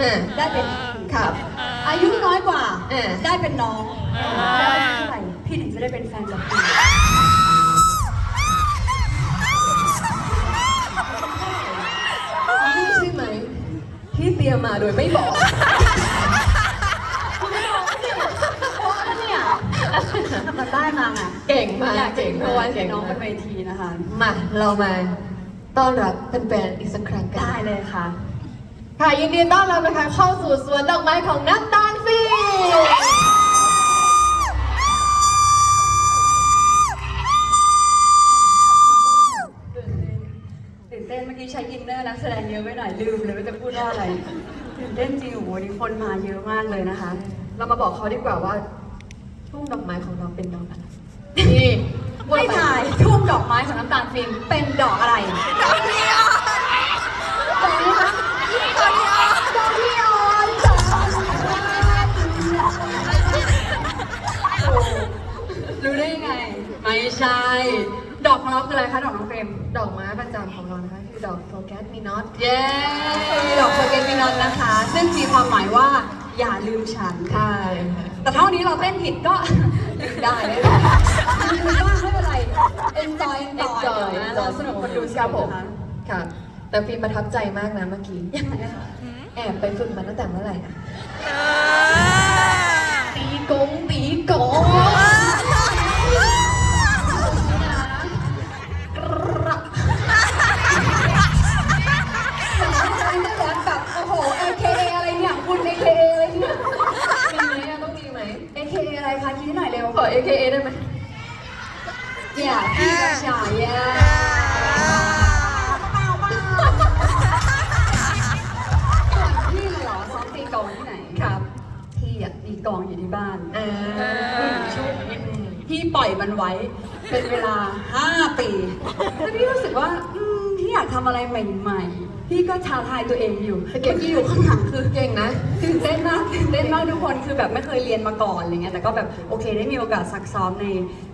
เออ ได้เป็นครับ อายุน้อยกว่าเออ ได้เป็นน้องแล้วอายุเท่าไหร่พี่ถึงจะได้เป็นแฟนกับพี่นี่ใช่ไหมที่เตรียมมาโดยไม่บอกเนี่ยทำกันได้มาไงเก่งมากอยากจะเก่งโชมากว์ไว้เก่งน้องบมากนเวทีนะคะ มา เรามาต้อนรับแฟนๆอีกสักครั้งกันได้เลยค่ะ ค่ะยินดีต้อนรับนะคะเข้าสู่สวนดอกไม้ของน้ำตาลฟิล์มตื่นเต้นเมื่อกี้ใช้อินเนอร์นักแสดงเยอะไปหน่อยลืมเลยว่าจะพูดว่าอะไรตื่นเต้นจริงโอ้โหวันนี้คนมาเยอะมากเลยนะคะ เรามาบอกเขาดีกว่าว่าทุ่งดอกไม้ของเราเป็นดอกอะไรนี่ให้ถ่ายทุ่งดอกไม้ของน้ำตาลฟิล์มเป็นดอกอะไร ดอกนีออน ใช่ ดอกของเราคืออะไรคะดอกน้องเฟรมดอกไม้ประจำของเรานะคะคือดอก forget me not เย้ดอกโปเกมินอนนะคะ ซึ่งมีความหมายว่าอย่าลืมฉันใช่ค่ะแต่เท่านี้เราเต้นผิดก็ลืมได้ไม่เป็นไรลืมบ้างไม่เป็นไร enjoy enjoy นะเราสนุกคนดูครับผมนะคะค่ะ แต่ฟิล์มประทับใจมากนะเมื่อกี้ยังไงคะแอบไปฝึกมาตั้งแต่เมื่อไหร่นะตีกงตีกง AKA ได้ไหมอย่าพี่กระชายอะพี่เลยเหรอซ้อมตีกลองที่ไหนครับ พี่อะตีกลองอยู่ที่บ้านเออชุบพี่ปล่อยมันไว้ เป็นเวลา 5 ปีแล้วพี่รู้สึกว่าอืมพี่อยากทำอะไรใหม่ ๆ พี่ก็ท้าทายตัวเองอยู่เมื่อกี้อยู่ข้างหลังคือเก่งนะตื่นเต้นมากตื่นเต้นมากทุกคน คือแบบไม่เคยเรียนมาก่อนอะไรเงี้ยแต่ก็แบบโอเคได้มีโอกาสซักซ้อมใน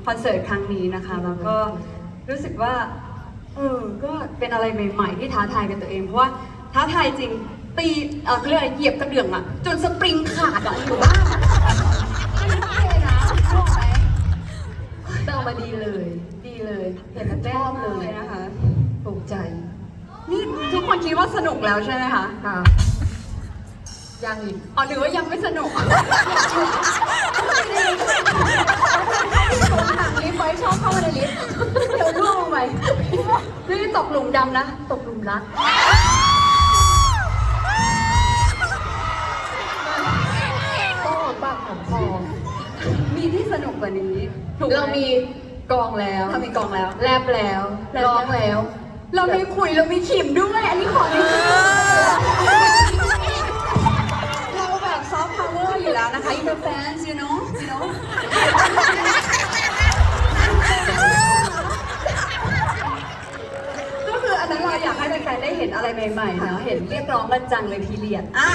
คอนเสิร์ตครั้งนี้นะคะ แล้วก็รู้สึกว่าเออก็เป็นอะไรใหม่ๆที่ท้าทายกับตัวเอง เพราะว่าท้าทายจริงตีเออเรียกอะไรเหยียบกระเดื่องอะจนสปริงขาดอะอยู่บ้านอะไม่ได้นะรู้ไหมแต่ออกมาดีเลย ดีเลย เห็นแล้วชอบเลยนะคะถูกใจ นี่ทุกคนคิดว่าสนุกแล้วใช่ไหมคะค่ะ ยังอีกอ๋อหรือว่ายังไม่สนุกผมหักลิฟต์ไว้ชอบเข้ามาในลิฟต์เดี๋ยวล่วงลงไปนี่ตกหลุมดำนะ ตกหลุมรักก็หอมปากหอมคอมีที่สนุกกว่านี้ถูกไหเรามีกองแล้วเรามีกองแล้ว แลบแล้วร้องแล้ว เรามีขุยเรามีขิมด้วย อันนี้ขอนิดนึง นะคะ Inter fans you know you know ก็คืออันนั้นเราอยากให้แฟนๆได้เห็นอะไรใหม่ๆเนาะเห็นเรียกร้องกันจังเลยพีเรียดอะ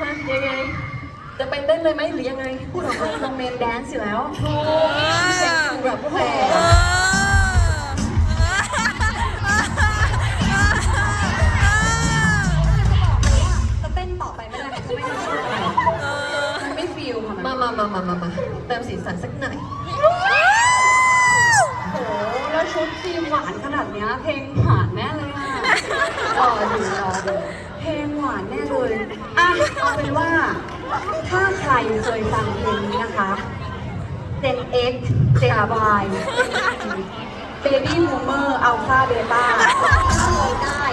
มายังไง จะไปเต้นเลยไหมหรือยังไง พูดออกมาลงเมนแดนซ์อยู่แล้วถูกเซ็กซ์แบบแฟน มันมามามามามามาเติมสีสันสักหน่อยโอ้โหแล้วชุดทีมหวานขนาดเนี้ยเพลงหวานแน่เลยอะรอดูรอดูเพลงหวานแน่เลยอะเอาเป็นว่า ถ้าใครเคยฟังเพลงนี้นะคะ Gen X Gen Y Baby Boomer Alpha Beta ถ้าร้องได้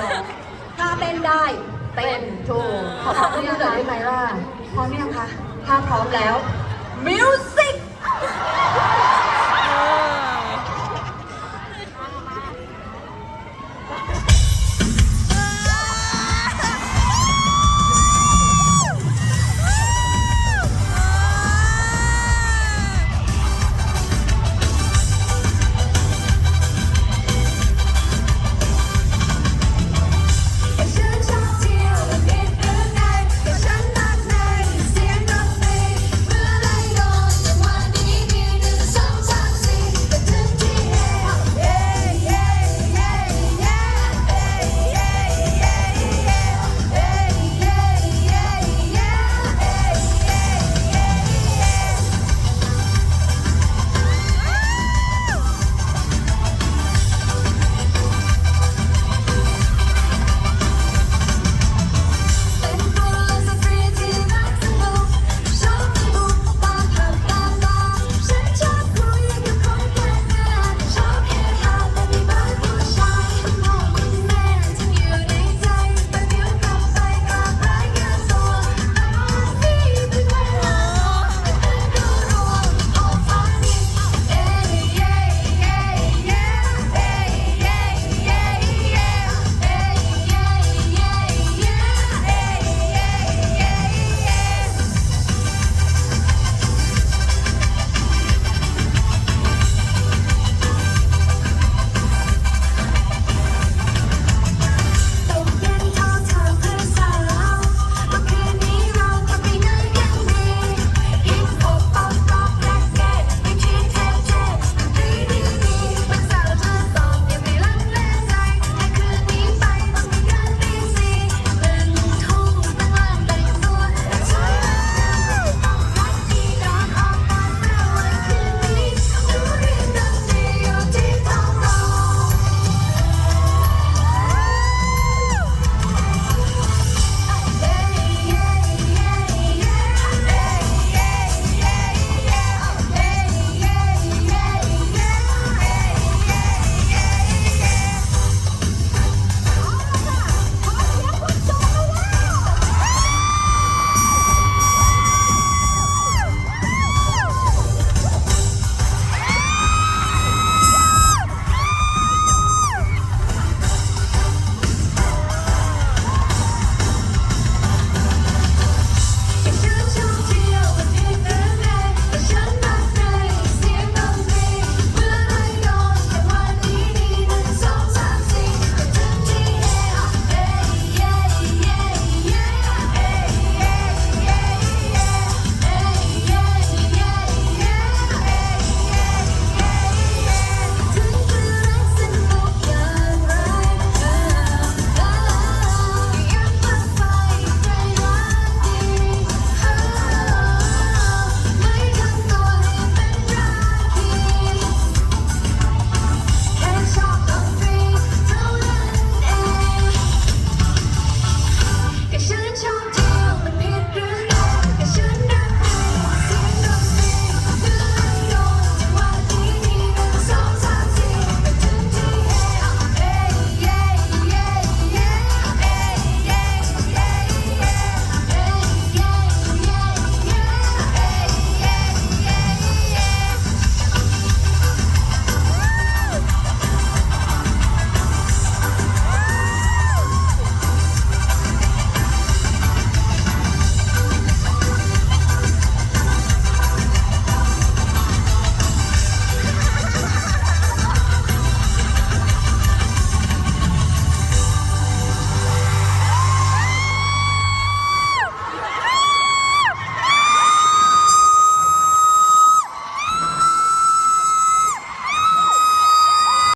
ร้องถ้าเต้นได้เต้นถูกขอขขออบบคุคุณณยังหน่คะอยได้ไหมล่ะพร้อมยังคะ ถ้าพร้อมแล้ว Music